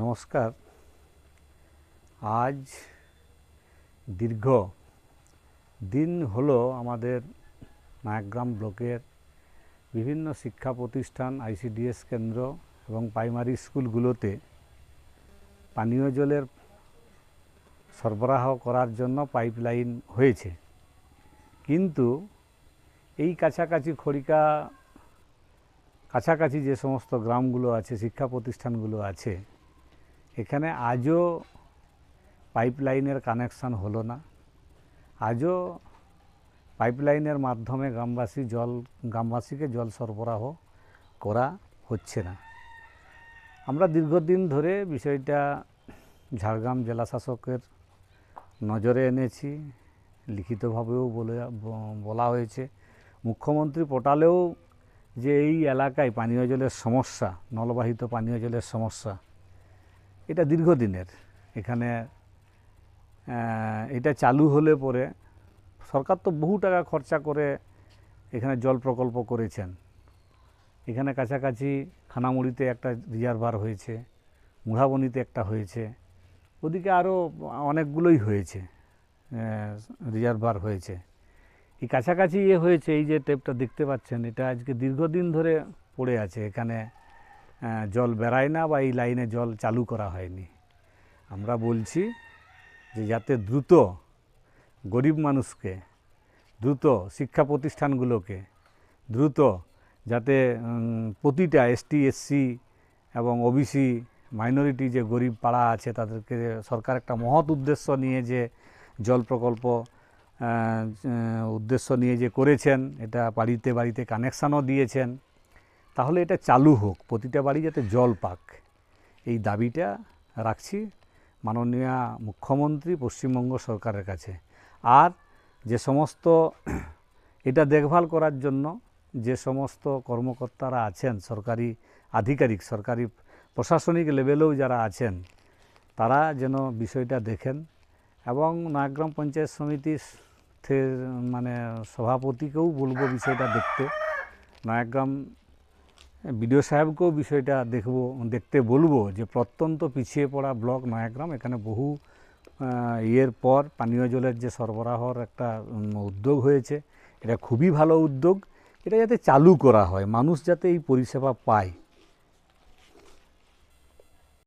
নমস্কার। আজ দীর্ঘ দিন হলো আমাদের নায়াগ্রাম ব্লকের বিভিন্ন শিক্ষা প্রতিষ্ঠান, আইসিডিএস কেন্দ্র এবং প্রাইমারি স্কুলগুলোতে পানীয় জলের সরবরাহ করার জন্য পাইপলাইন হয়েছে। কিন্তু এই কাছাকাছি খড়িকা, কাছাকাছি যে সমস্ত গ্রামগুলো আছে, শিক্ষা প্রতিষ্ঠানগুলো আছে এখানে আজও পাইপলাইনের কানেকশান হলো না। আজও পাইপলাইনের মাধ্যমে গ্রামবাসী জল, গ্রামবাসীকে জল সরবরাহ করা হচ্ছে না। আমরা দীর্ঘদিন ধরে বিষয়টা ঝাড়গ্রাম জেলা শাসকের নজরে এনেছি, লিখিতভাবেও বলে, বলা হয়েছে। মুখ্যমন্ত্রী পোর্টালেও যে এই এলাকায় পানীয় জলের সমস্যা, নলবাহিত পানীয় জলের সমস্যা এটা দীর্ঘদিনের। এখানে এটা চালু হলে পরে সরকার তো বহু টাকা খরচা করে এখানে জল প্রকল্প করেছেন। এখানে কাছাকাছি খানামুড়িতে একটা রিজার্ভার হয়েছে, মুড়াবনিতে একটা হয়েছে, ওদিকে আরও অনেকগুলোই হয়েছে রিজার্ভার হয়েছে। এই কাছাকাছি ইয়ে হয়েছে, এই যে টেপটা দেখতে পাচ্ছেন, এটা আজকে দীর্ঘদিন ধরে পড়ে আছে। এখানে জল বেড়ায় না বা এই লাইনে জল চালু করা হয়নি। আমরা বলছি যে যাতে দ্রুত গরিব মানুষকে, দ্রুত শিক্ষা প্রতিষ্ঠানগুলোকে, দ্রুত যাতে প্রতিটা এসটি এসসি এবং ওবিসি মাইনরিটি যে গরিব পাড়া আছে, তাদেরকে সরকার একটা মহৎ উদ্দেশ্য নিয়ে যে জল প্রকল্প উদ্দেশ্য নিয়ে যে করেছেন, এটা বাড়িতে বাড়িতে কানেকশানও দিয়েছেন। তাহলে এটা চালু হোক, প্রতিটা বাড়ি যাতে জল পাক। এই দাবিটা রাখছি মাননীয় মুখ্যমন্ত্রী পশ্চিমবঙ্গ সরকারের কাছে। আর যে সমস্ত এটা দেখভাল করার জন্য যে সমস্ত কর্মকর্তারা আছেন, সরকারি আধিকারিক, সরকারি প্রশাসনিক লেভেলেও যারা আছেন, তারা যেন বিষয়টা দেখেন এবং নয়াগ্রাম পঞ্চায়েত সমিতির মানে সভাপতিকেও বলব বিষয়টা দেখতে। নয়াগ্রাম বিডিও সাহেবকেও বিষয়টা দেখব, দেখতে বলব যে প্রত্যন্ত পিছিয়ে পড়া ব্লক নয়াগ্রাম, এখানে বহু ইয়ের পর পানীয় জলের যে সরবরাহর একটা উদ্যোগ হয়েছে। এটা খুবই ভালো উদ্যোগ। এটা যাতে চালু করা হয়, মানুষ যাতে এই পরিষেবা পায়।